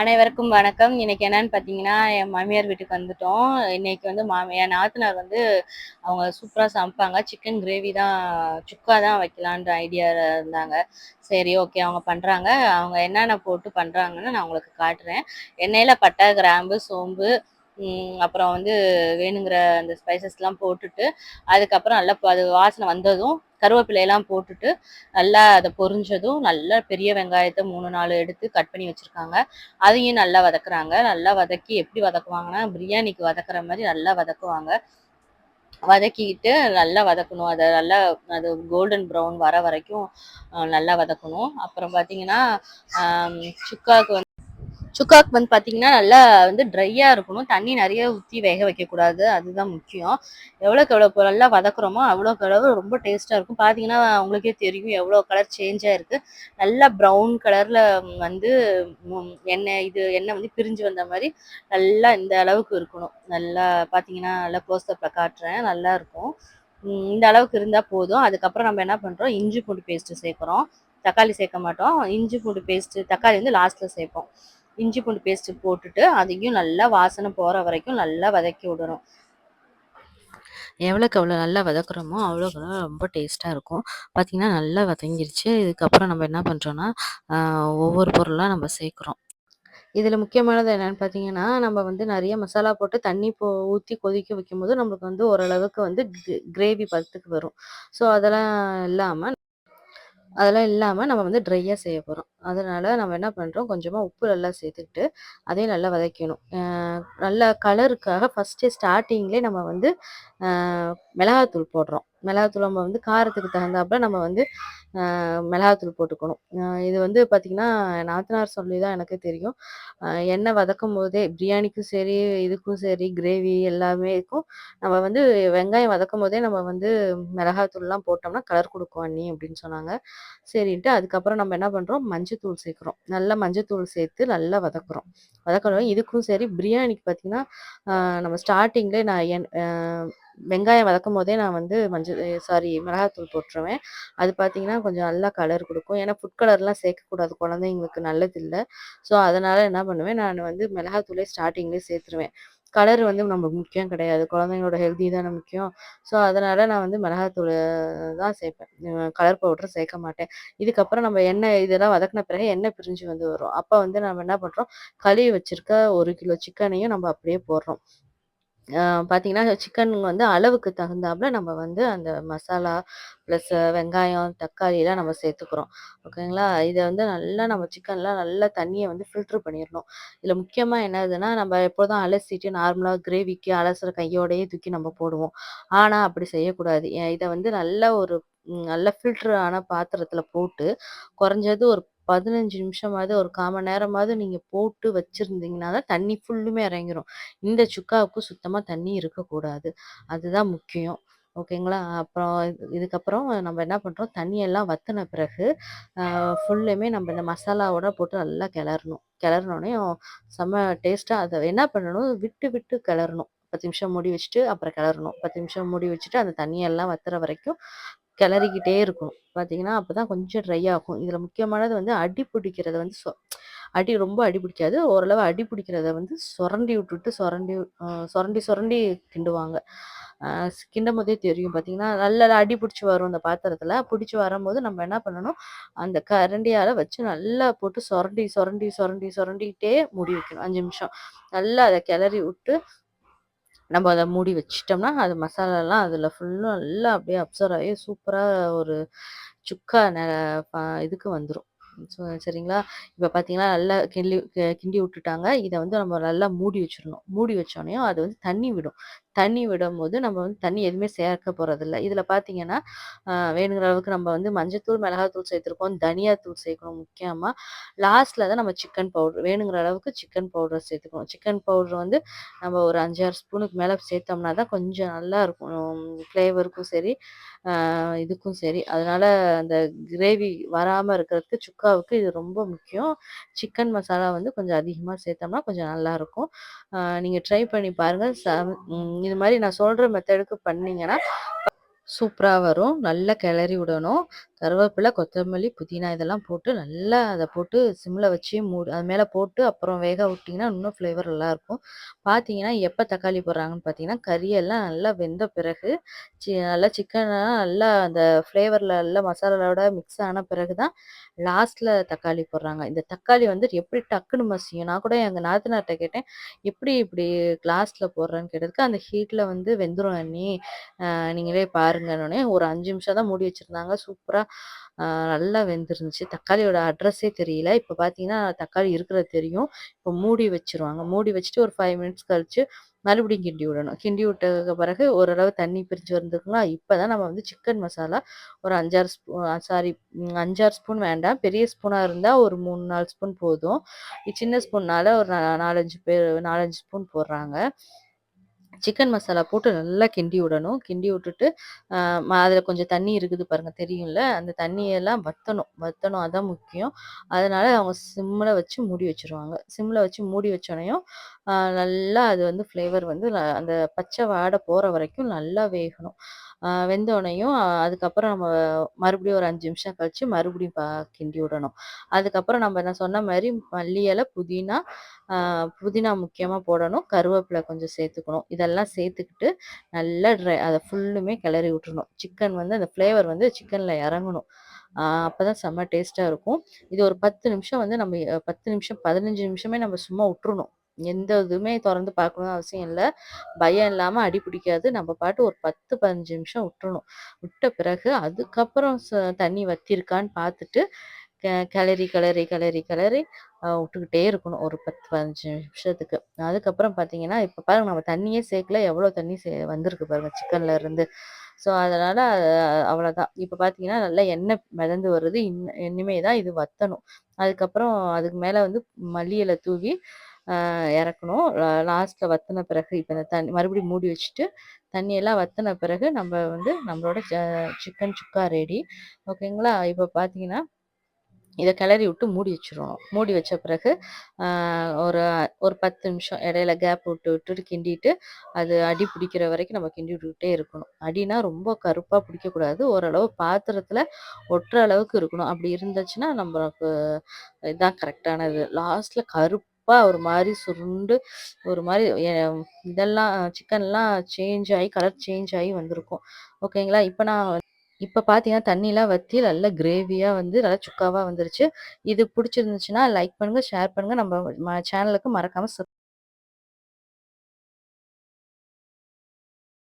அனைவருக்கும் வணக்கம். இன்னைக்கு என்னன்னு பார்த்தீங்கன்னா என் மாமியார் வீட்டுக்கு வந்துட்டோம். இன்னைக்கு வந்து மாமி என் நாத்தனார் வந்து அவங்க சூப்பராக சமைப்பாங்க. சிக்கன் கிரேவி தான் சுக்கா தான் வைக்கலான்ற ஐடியா இருந்தாங்க. சரி ஓகே அவங்க பண்ணுறாங்க அவங்க என்னென்ன போட்டு பண்ணுறாங்கன்னு நான் உங்களுக்கு காட்டுறேன். எண்ணெயில் பட்டை கிராம்பு சோம்பு அப்புறம் வந்து வேணுங்கிற அந்த ஸ்பைசஸ்லாம் போட்டுட்டு அதுக்கப்புறம் நல்லா அது வாசனை வந்ததும் கருவேப்பிலையெல்லாம் போட்டுட்டு நல்லா அதை பொரிஞ்சதும் நல்லா பெரிய வெங்காயத்தை மூணு நாலு எடுத்து கட் பண்ணி வச்சுருக்காங்க. அதையும் நல்லா வதக்குறாங்க. நல்லா வதக்கி எப்படி வதக்குவாங்கன்னா பிரியாணிக்கு வதக்குற மாதிரி நல்லா வதக்குவாங்க. வதக்கிக்கிட்டு நல்லா வதக்கணும். அதை நல்லா அது கோல்டன் ப்ரௌன் வர வரைக்கும் நல்லா வதக்கணும். அப்புறம் பார்த்தீங்கன்னா சுக்காவுக்கு வந்து சுக்காக்கு வந்து பார்த்தீங்கன்னா நல்லா வந்து ட்ரையாக இருக்கணும். தண்ணி நிறைய ஊற்றி வேக வைக்கக்கூடாது. அதுதான் முக்கியம். எவ்வளோக்கு எவ்வளோ நல்லா வதக்குறோமோ அவ்வளோக்கு அளவு ரொம்ப டேஸ்ட்டாக இருக்கும். பார்த்தீங்கன்னா உங்களுக்கே தெரியும் எவ்வளோ கலர் சேஞ்ச் ஆயிருக்கு நல்லா ப்ரௌன் கலரில் வந்து எண்ணெய் இது எண்ணெய் வந்து பிரிஞ்சு வந்த மாதிரி நல்லா இந்த அளவுக்கு இருக்கணும். நல்லா பார்த்தீங்கன்னா நல்லா க்ளோஸ்அப்பில் காட்டுறேன். நல்லா இருக்கும். இந்த அளவுக்கு இருந்தால் போதும். அதுக்கப்புறம் நம்ம என்ன பண்ணுறோம் இஞ்சி பூண்டு பேஸ்ட்டு சேர்க்குறோம். தக்காளி சேர்க்க மாட்டோம். இஞ்சி பூண்டு பேஸ்ட்டு தக்காளி வந்து லாஸ்ட்டில் சேர்ப்போம். இஞ்சி பூண்டு பேஸ்ட்டு போட்டுட்டு அதையும் நல்லா வாசனை போகிற வரைக்கும் நல்லா வதக்கி விடணும். எவ்வளோக்கு எவ்வளோ நல்லா வதக்குறோமோ அவ்வளோக்கு ரொம்ப டேஸ்ட்டாக இருக்கும். பார்த்தீங்கன்னா நல்லா வதங்கிருச்சு. இதுக்கப்புறம் நம்ம என்ன பண்ணுறோன்னா ஒவ்வொரு பொருளாக நம்ம சேர்க்குறோம். இதில் முக்கியமானது என்னென்னு பார்த்தீங்கன்னா நம்ம வந்து நிறைய மசாலா போட்டு தண்ணி போ ஊற்றி கொதிக்க வைக்கும்போது நம்மளுக்கு வந்து ஓரளவுக்கு வந்து கிரேவி பதத்துக்கு வரும். ஸோ அதெல்லாம் இல்லாமல் அதெல்லாம் இல்லாமல் நம்ம வந்து ட்ரையாக செய்ய போகிறோம் அதனால் நம்ம என்ன பண்ணுறோம் கொஞ்சமாக உப்பு நல்லா சேர்த்துக்கிட்டு அதையும் நல்லா வதக்கணும். நல்லா கலருக்காக ஃபஸ்ட்டு ஸ்டார்டிங்லேயே நம்ம வந்து மிளகாத்தூள் போடுறோம். மிளகாத்தூள் நம்ம வந்து காரத்துக்கு தகுந்தாப்புல நம்ம வந்து மிளகாத்தூள் போட்டுக்கணும். இது வந்து பார்த்திங்கன்னா நாத்தனார் சொல்லி தான் எனக்கு தெரியும். எண்ணெய் வதக்கும் போதே பிரியாணிக்கும் சரி இதுக்கும் சரி கிரேவி எல்லாமே இருக்கும். நம்ம வந்து வெங்காயம் வதக்கும் போதே நம்ம வந்து மிளகாத்தூள்லாம் போட்டோம்னா கலர் கொடுக்கும் அண்ணி அப்படின்னு சொன்னாங்க. சரின்ட்டு அதுக்கப்புறம் நம்ம என்ன பண்ணுறோம் மஞ்சள் மஞ்சத்தூள் சேர்க்குறோம். நல்லா மஞ்சத்தூள் சேர்த்து நல்லா வதக்குறோம். வதக்கணும் இதுக்கும் சரி பிரியாணிக்கு பார்த்தீங்கன்னா நம்ம ஸ்டார்டிங்லேயே நான் என் வெங்காயம் வதக்கும் போதே நான் வந்து மஞ்சள் சாரி மிளகாத்தூள் போட்டுருவேன். அது பார்த்தீங்கன்னா கொஞ்சம் நல்லா கலர் கொடுக்கும். ஏன்னா ஃபுட் கலர்லாம் சேர்க்கக்கூடாது குழந்தைங்களுக்கு நல்லது இல்லை ஸோ அதனால் என்ன பண்ணுவேன் நான் வந்து மிளகாத்தூளே ஸ்டார்டிங்லேயே சேர்த்துருவேன். கலர் வந்து நம்ம முக்கியம் கிடையாது. குழந்தைங்களோட ஹெல்தி தானே முக்கியம். ஸோ அதனால் நான் வந்து மிளகாத்தூள் தான் சேர்ப்பேன். கலர் பவுடர் சேர்க்க மாட்டேன். இதுக்கப்புறம் நம்ம எண்ணெய் இதெல்லாம் வதக்கின பிறகு எண்ணெய் பிரிஞ்சு வந்து வரும். அப்போ வந்து நம்ம என்ன பண்ணுறோம் கழுவி வச்சிருக்க ஒரு கிலோ சிக்கனையும் நம்ம அப்படியே போடுறோம். பார்த்தீங்கன்னா சிக்கன் வந்து அளவுக்கு தகுந்தாப்புல நம்ம வந்து அந்த மசாலா ப்ளஸ் வெங்காயம் தக்காளியெலாம் நம்ம சேர்த்துக்கிறோம். ஓகேங்களா இதை வந்து நல்லா நம்ம சிக்கன்லாம் நல்லா தண்ணியை வந்து ஃபில்ட்ரு பண்ணிடணும் இதில் முக்கியமாக என்னதுன்னா நம்ம எப்போதும் அலசிட்டு நார்மலாக கிரேவிக்கு அலசுற கையோடையே தூக்கி நம்ம போடுவோம். ஆனால் அப்படி செய்யக்கூடாது. இதை வந்து நல்ல ஒரு நல்ல ஃபில்ட்ரு ஆன பாத்திரத்தில் போட்டு குறைஞ்சது ஒரு பதினஞ்சு நிமிஷமாவது ஒரு கால் மணி நேரமாவது நீங்கள் போட்டு வச்சுருந்தீங்கன்னா தான் தண்ணி ஃபுல்லுமே இறங்கிரும். இந்த சுக்காவுக்கு சுத்தமாக தண்ணி இருக்கக்கூடாது. அதுதான் முக்கியம். ஓகேங்களா? அப்புறம் இது- இதுக்கப்புறம் நம்ம என்ன பண்ணுறோம் தண்ணியெல்லாம் வற்றின பிறகு ஃபுல்லுமே நம்ம இந்த மசாலாவோட போட்டு நல்லா கிளறணும். கிளறினோடனே செம்ம டேஸ்ட்டாக அதை என்ன பண்ணணும்? விட்டு விட்டு கிளறணும். பத்து நிமிஷம் மூடி வச்சுட்டு அப்புறம் கிளறணும். பத்து நிமிஷம் மூடி வச்சுட்டு அந்த தண்ணியெல்லாம் வத்துற வரைக்கும் கிளறிக்கிட்டே இருக்கணும். பார்த்தீங்கன்னா அப்போ தான் கொஞ்சம் ட்ரை ஆகும். இதில் முக்கியமானது வந்து அடி பிடிக்கிறது வந்து சொ அடி ரொம்ப அடி பிடிக்காது. ஓரளவு அடி பிடிக்கிறத வந்து சுரண்டி விட்டுட்டு சுரண்டி சுரண்டி சுரண்டி கிண்டுவாங்க. கிண்டும் போதே தெரியும். பார்த்தீங்கன்னா நல்லா அடி பிடிச்சி வரும் அந்த பாத்திரத்தில். பிடிச்சி வரும்போது நம்ம என்ன பண்ணணும்? அந்த கரண்டியால் வச்சு நல்லா போட்டு சுரண்டி சுரண்டி சுரண்டி சுரண்டிக்கிட்டே மூடி வைக்கணும். அஞ்சு நிமிஷம். நல்லா அதை கிளறி விட்டு நம்ம அதை மூடி வச்சிட்டோம்னா அது மசாலாலாம் அதில் ஃபுல்லும் நல்லா அப்படியே அப்சர்வ் ஆகி சூப்பராக ஒரு சுக்கா ந ப இதுக்கு வந்துடும் ஸோ சரிங்களா? இப்போ பார்த்தீங்கன்னா, நல்லா கிள்ளி கிண்டி விட்டுட்டாங்க. இதை வந்து நம்ம நல்லா மூடி வச்சிடணும் மூடி வச்சோடனே அது வந்து தண்ணி விடும். தண்ணி விடும்போது நம்ம வந்து தண்ணி எதுவுமே சேர்க்க போறதில்ல. இதில் பார்த்தீங்கன்னா, வேணுங்கிற அளவுக்கு நம்ம வந்து மஞ்சத்தூள், மிளகாத்தூள் சேர்த்துருக்கோம். தனியாத்தூள் சேர்க்கணும் முக்கியமா. லாஸ்ட்ல தான் நம்ம சிக்கன் பவுடர் வேணுங்கிற அளவுக்கு சிக்கன் பவுடர் சேர்த்துக்கணும். சிக்கன் பவுடர் வந்து நம்ம ஒரு 5, 6 ஸ்பூனுக்கு மேல சேர்த்தோம்னா தான் கொஞ்சம் நல்லா இருக்கும் ஃப்ளேவருக்கும் சரி, இதுக்கும் சரி. அதனால அந்த கிரேவி வராம இருக்கிறதுக்கு சுக்காவுக்கு இது ரொம்ப முக்கியம். சிக்கன் மசாலா வந்து கொஞ்சம் அதிகமா சேர்த்தோம்னா கொஞ்சம் நல்லா இருக்கும் நீங்க ட்ரை பண்ணி பாருங்க. ச இது மாதிரி நான் சொல்ற மெத்தடுக்கு பண்ணீங்கன்னா சூப்பராக வரும். நல்லா கிளறி விடணும். கருவேப்பிலை கொத்தமல்லி, புதினா இதெல்லாம் போட்டு நல்லா அதை போட்டு சிம்மில் வச்சு மூடி அது மேலே போட்டு அப்புறம் வேக விட்டிங்கன்னா, இன்னும் ஃப்ளேவர் நல்லாயிருக்கும். பார்த்தீங்கன்னா, எப்போ தக்காளி போடுறாங்கன்னு பார்த்தீங்கன்னா, கறியெல்லாம் நல்லா வெந்த பிறகு, சி நல்லா சிக்கன்லாம் நல்லா அந்த ஃப்ளேவரில் நல்லா மசாலாவோட மிக்ஸ் ஆன பிறகு தான் லாஸ்ட்டில் தக்காளி போடுறாங்க. இந்த தக்காளி வந்து எப்படி டக்குன்னு மசியும். நான் கூட எங்கள் நாத்தனார்ட்ட கேட்டேன். "எப்படி இப்படி கிளாஸில் போடுறேன்னு?" கேட்டதுக்கு, "அந்த ஹீட்டில் வந்து வெந்துரும் அண்ணி. நீங்களே பாரு பாருங்கன்னோனே" ஒரு அஞ்சு நிமிஷம் தான் மூடி வச்சிருந்தாங்க. சூப்பரா நல்லா வெந்துருந்துச்சு. தக்காளியோட அட்ரஸே தெரியல. இப்போ பார்த்தீங்கன்னா, தக்காளி இருக்கிறது தெரியும். இப்போ மூடி வச்சுருவாங்க. மூடி வச்சுட்டு ஒரு ஃபைவ் மினிட்ஸ் கழிச்சு மறுபடியும் கிண்டி விடணும். கிண்டி விட்டதுக்கு பிறகு ஓரளவு தண்ணி பிரிஞ்சு வந்துருக்குங்களா, இப்போ தான் நம்ம வந்து சிக்கன் மசாலா ஒரு அஞ்சாறு ஸ்பூன் சாரி 5, 6 ஸ்பூன் வேண்டாம். பெரிய ஸ்பூனாக இருந்தால் ஒரு 3, 4 ஸ்பூன் போதும். சின்ன ஸ்பூன்னால ஒரு 4, 5 பேர் 4, 5 ஸ்பூன் போடுறாங்க. சிக்கன் மசாலா போட்டு நல்லா கிண்டி விடணும். கிண்டி விட்டுட்டு, அதில் கொஞ்சம் தண்ணி இருக்குது பாருங்கள் தெரியும்ல. அந்த தண்ணியெல்லாம் வத்தணும். வத்தணும் அதான் முக்கியம். அதனால் அவங்க சிம்மில் வச்சு மூடி வச்சுருவாங்க. சிம்மில் வச்சு மூடி வச்சோனையும், நல்லா அது வந்து ஃப்ளேவர் வந்து அந்த பச்சை வாடை போகிற வரைக்கும் நல்லா வேகணும். அ வெந்தோனையும் அதுக்கப்புறம் நம்ம மறுபடியும் ஒரு அஞ்சு நிமிஷம் கழிச்சு மறுபடியும் ப கிண்டி விடணும். அதுக்கப்புறம் நம்ம நான் சொன்ன மாதிரி மல்லி இலை, புதினா, புதினா முக்கியமாக போடணும். கருவேப்பிலை கொஞ்சம் சேர்த்துக்கணும். இதெல்லாம் சேர்த்துக்கிட்டு நல்லா ட்ரை அதை ஃபுல்லுமே கிளறி விட்டுறணும். சிக்கன் வந்து அந்த ஃப்ளேவர் வந்து சிக்கனில் இறங்கணும். அப்போ அப்பதான் செம்ம டேஸ்ட்டாக இருக்கும். இது ஒரு 10 நிமிஷம் வந்து நம்ம 10 நிமிஷம் 15 நிமிஷமே நம்ம சும்மா விட்டுறணும் எந்த இதுவுமே திறந்து பார்க்கணும்னு அவசியம் இல்லை பயம் இல்லாமல் அடி பிடிக்காது. நம்ம பாட்டு ஒரு 10, 15 நிமிஷம் விட்டுணும் விட்ட பிறகு அதுக்கப்புறம் ச தண்ணி வத்திருக்கான்னு பார்த்துட்டு, கெ கிளறி, கிளறி, கிளறி, கிளறி விட்டுக்கிட்டே இருக்கணும். ஒரு 10, 15 நிமிஷத்துக்கு. அதுக்கப்புறம் பார்த்தீங்கன்னா, இப்போ பாருங்க நம்ம தண்ணியே சேர்க்கல. எவ்வளோ தண்ணி சே வந்திருக்கு பாருங்க சிக்கன்ல இருந்து. ஸோ, அதனால அவ்வளோதான். இப்போ பார்த்தீங்கன்னா, நல்லா எண்ணெய் மிதந்து வருது. இன் இனிமே தான் இது வத்தணும். அதுக்கப்புறம் அதுக்கு மேலே வந்து மல்லியில் தூவி இறக்கணும். லாஸ்ட்டில் வத்தின பிறகு இப்போ இந்த தண்ணி மறுபடியும் மூடி வச்சுட்டு, தண்ணியெல்லாம் வத்தின பிறகு நம்ம வந்து நம்மளோட சிக்கன் சுக்கா ரெடி. ஓகேங்களா? இப்போ பார்த்தீங்கன்னா இதை கிளறி விட்டு மூடி வச்சிடணும் மூடி வச்ச பிறகு, ஒரு ஒரு 10 நிமிஷம் இடையில கேப் விட்டு விட்டுட்டு கிண்டிட்டு, அது அடி பிடிக்கிற வரைக்கும் நம்ம கிண்டி விட்டுக்கிட்டே இருக்கணும். அடினா ரொம்ப கருப்பாக பிடிக்கக்கூடாது. ஓரளவு பாத்திரத்தில் ஒட்டுற அளவுக்கு இருக்கணும். அப்படி இருந்துச்சுன்னா, நம்மளுக்கு இதான் கரெக்டானது. லாஸ்ட்டில் கருப்பு ஒரு மாதிரி சுருண்டு, ஒரு மாதிரி இதெல்லாம் சிக்கன்லாம் சேஞ்ச் ஆகி கலர் சேஞ்ச் ஆகி வந்திருக்கும். ஓகேங்களா? இப்போ நான் இப்போ பார்த்தீங்கன்னா, தண்ணிலாம் வற்றி நல்லா கிரேவியாக வந்து நல்லா சுக்காவாக வந்துருச்சு. இது பிடிச்சிருந்துச்சுன்னா லைக் பண்ணுங்கள் ஷேர் பண்ணுங்க. நம்ம ம சேனலுக்கு மறக்காமல் சப்